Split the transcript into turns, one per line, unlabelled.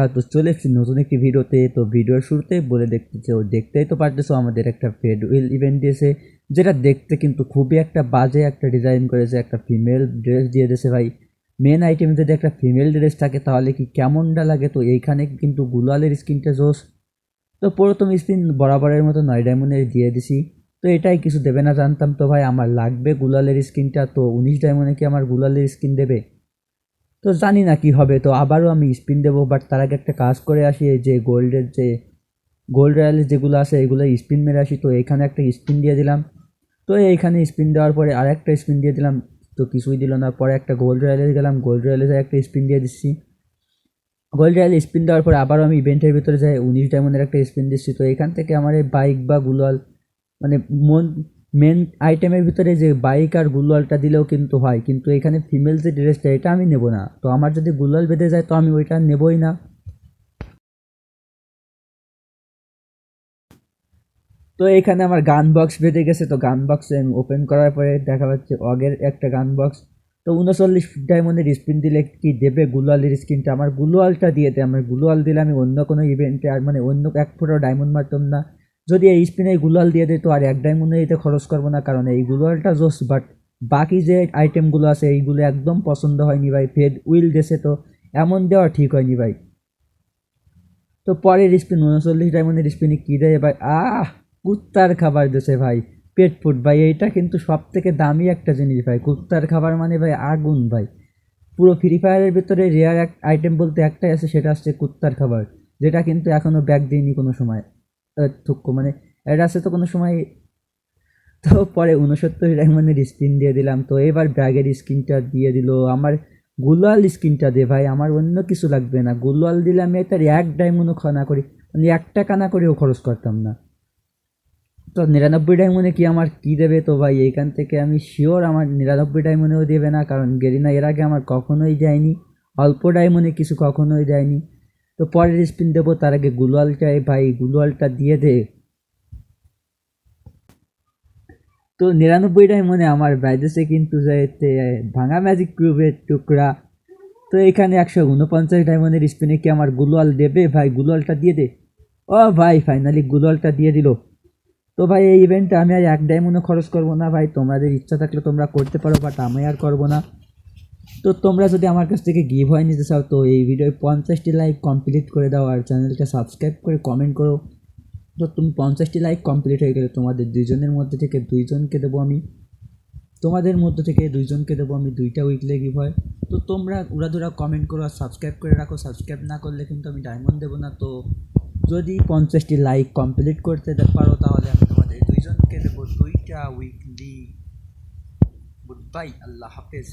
হ্যাঁ, তো চলে এসেছি নতুন একটি ভিডিওতে। তো ভিডিওর শুরুতে বলে দেখতেছো দেখতেই তো পারতেছো আমাদের একটা ফেড ইভেন্ট দিয়েছে যেটা দেখতে কিন্তু খুবই একটা বাজে একটা ডিজাইন করেছে একটা ফিমেল ড্রেস দিয়ে দিয়েছে ভাই। মেন আইটেম যদি একটা ফিমেল ড্রেস থাকে তাহলে কি কেমনটা লাগে? তো এইখানে কিন্তু গুলালের স্কিনটা জোস তো প্রথম স্পিন বরাবরের মতো নয় ডায়মন্ডের দিয়ে দিছি। তো এটাই কিছু দেবে না জানতাম তো ভাই আমার লাগবে গুলালের স্কিনটা। তো উনিশ ডায়মন্ডে কি আমার গুলালের স্কিন দেবে? তো জানি না কি হবে, তো আবারও আমি স্পিন দেবো বাট তার আগে একটা কাজ করে আসি, এই যে গোল্ডের যে গোল্ড রয়্যালের যেগুলো আছে, এগুলো স্পিন মেরে আসি, তো এখানে একটা স্পিন দিয়ে দিলাম। তো এইখানে স্পিন দেওয়ার পরে আর একটা স্পিন দিয়ে দিলাম, তো কিছুই দিল না, পরে একটা গোল্ড রয়্যালে গেলাম গোল্ড রয়্যালে একটা স্পিন দিয়ে দিচ্ছি। গোল্ড রয়্যাল স্পিন দেওয়ার পরে আবারও আমি ইভেন্টের ভিতরে যাই, উনিশ ডায়মন্ডের একটা স্পিন দিচ্ছি, তো এখান থেকে আমার বাইক বা গুলাল মানে মন মেন আইটেমের ভিতরে যে বাইক আর গুলালটা দিলেও কিন্তু হয়, কিন্তু এখানে ফিমেল যে ড্রেসটা এটা আমি নেব না। তো আমার যদি গুলাল বেঁধে যায়, তো আমি ওইটা নেবই না। তো এখানে আমার গান বক্স বেঁধে গেছে, তো গান বক্স ওপেন করার পরে দেখা যাচ্ছে অগের একটা গান বক্স তো উনচল্লিশ ডায়মন্ডের স্পিন দিলে কি দেবে গুলোয়ালের স্কিনটা আমার গুলোয়ালটা দিয়ে দেয় আমার গুলোয়াল দিলে আমি অন্য কোনো ইভেন্টে আর মানে অন্য এক ফুটো ডায়মন্ড মারতাম না। যদি এই স্পিনে গুলাল দিয়ে দেয় তো আর এক ডায়মন্ডে এতে খরচ করব না, কারণ এই গুলোয়ালটা জোস বাট বাকি যে আইটেমগুলো আছে, এইগুলো একদম পছন্দ হয়নি ভাই ফেড উইল দেশে তো, এমন দেওয়া ঠিক হয়নি ভাই। তো পরের স্পিন উনচল্লিশ ডায়মন্ডের স্পিনে কী দেয় ভাই? আহ, কুত্তার খাবার দেশে ভাই পেট ফুড ভাই, এইটা কিন্তু সব থেকে দামি একটা জিনিস ভাই, কুত্তার খাবার মানে ভাই আগুন ভাই। পুরো ফ্রি ফায়ারের ভিতরে রেয়ার এক আইটেম বলতে একটাই আছে, সেটা হচ্ছে কুত্তার খাবার, যেটা কিন্তু এখনও ব্যাগ দিইনি কোনো সময়। থুক্ক মানে আছে তো কোনো সময়, তো পরে উনসত্তর ডায়মন্ডের স্ক্রিন দিয়ে দিলাম, তো এবার ব্যাগের স্ক্রিনটা দিয়ে দিল। আমার গুলাল স্ক্রিনটা দে ভাই, আমার অন্য কিছু লাগবে না। গুলাল দিলে আমি তার এক ডায়মন্ডও খানা করি মানে এক টাকা না করেও খরচ করতাম না। তো নিরানব্বই ডায়মন্ডে কি আমার কী দেবে তো ভাই? এইখান থেকে আমি শিওর আমার নিরানব্বই ডায়মন্ডেও দেবে না, কারণ গেরিনা এর আগে আমার কখনোই দেয়নি, অল্প ডায়মন্ডে কিছু কখনোই দেয়নি। তো পরের স্পিন দেবো, তার আগে গুলোয়ালটাই ভাই গুলোয়ালটা দিয়ে দে। তো নিরানব্বই ডায়মন্ডে আমার বাইদেশে কিন্তু যাইতে ভাঙা ম্যাজিক কিউবের টুকরা। তো এখানে একশো উনপঞ্চাশ ডায়মন্ডের স্পিনে কি আমার গুলোয়াল দেবে? ভাই গুলোয়ালটা দিয়ে দে। ও ভাই ফাইনালি গুলোয়ালটা দিয়ে দিল। তো ভাই, এই ইভেন্টে আমি আর এক ডায়মন্ডও খরচ করব না ভাই, তোমাদের ইচ্ছা থাকলে তোমরা করতে পারো বাট আমি আর করব না। তো তোমরা যদি আমার কাছ থেকে গিভ হয় নিতে চাও, তো এই ভিডিওয় পঞ্চাশটি লাইক কমপ্লিট করে দাও আর চ্যানেলটা সাবস্ক্রাইব করে কমেন্ট করো। তো তুমি পঞ্চাশটি লাইক কমপ্লিট হয়ে গেলে তোমাদের দুইজনের মধ্যে থেকে দুইজনকে দেবো আমি। তোমাদের মধ্যে থেকে দুইজনকে দেবো আমি দুইটা উইকলে গিভ হয়। তো তোমরা উড়াদুরা কমেন্ট করো আর সাবস্ক্রাইব করে রাখো। সাবস্ক্রাইব না করলে কিন্তু আমি ডায়মন্ড দেবো না। তো যদি পঞ্চাশটি লাইক কমপ্লিট করতে পারো, তাহলে আমি তোমাদের দুইজনকে দেবো দুইটা উইকলি গুড বাই আল্লাহ হাফেজ।